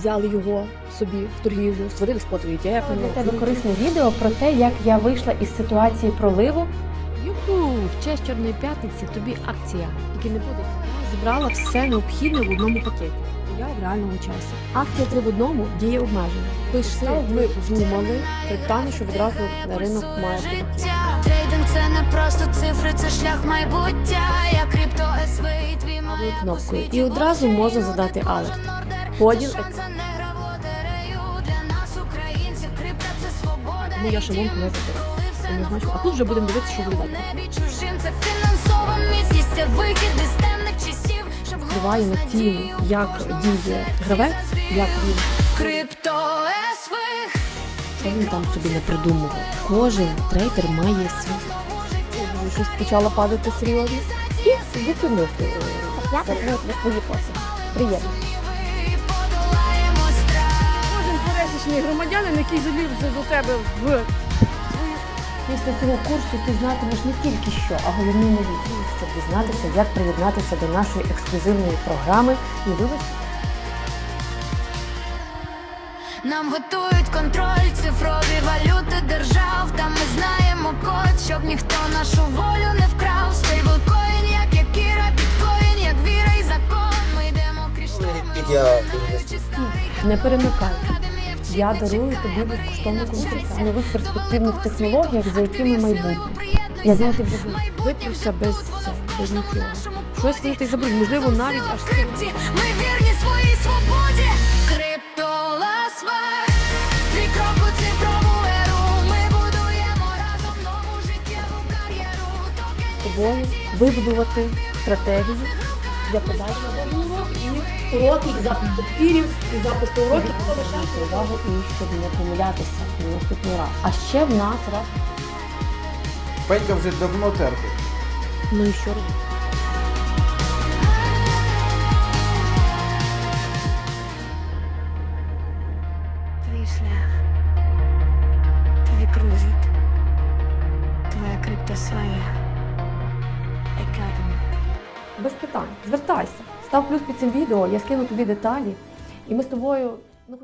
взяли його собі в торгівлю, створили спотові Для тебе корисне відео про те, як я вийшла із ситуації проливу. Юху, в честь Чорної п'ятниці тобі акція, тільки не буде. Я зібрала все необхідне в одному пакеті. Я в реальному часі. Акція три в одному діє обмеження. Пиши, ми думали, питання, що відразу на ринок має прийти. Трейдинг це не просто цифри, це шлях майбуття. Я крипто СВ і твій кнопкою. І одразу можна задати алерт. Це це свобода. Тому я І шалом не А тут вже будемо дивитися, що буде. Це це Впливає на ціну, як діє гравець, як він Крипто Що він там собі не придумував? Кожен трейдер має свій. Щось почала падати серйозно. І зупинити. Я роблю для свої посуди. Приємно. Пересічний який залівся до тебе в Після цього курсу ти знатимеш не тільки що, а головне нові, щоб дізнатися, як приєднатися до нашої ексклюзивної програми і вивести Нам готують контроль, цифрові валюти держав. Та ми знаємо код, щоб ніхто нашу волю не вкрав. Стейблкоін, як якіра, біткоін, як віра і закон. Ми йдемо крізь шторми, Я Не перемикай. Я дарую тобі безкоштовну консультацію нових перспективних технологіях, за якими майбутнє. Я знаю, ти вже випився без, без нічого. Щось він ти забув, можливо, навіть аж. Ми вірні своїй свободі. Криптоласва. Твій крок у цифрову еру. Ми будуємо разом нову життєву кар'єру. Тобою вибудувати стратегію для подальшого і уроків ефірів і запису уроків. Увагу і щоб не помилятися на наступний раз. А ще в нас раз Пенька вже давно терпить. Ну і що робити? Твій шлях. Твій прожит. Твоя криптосфера. Academy. без питань. Звертайся. Став плюс під цим відео, я скину тобі деталі. І ми з тобою ну,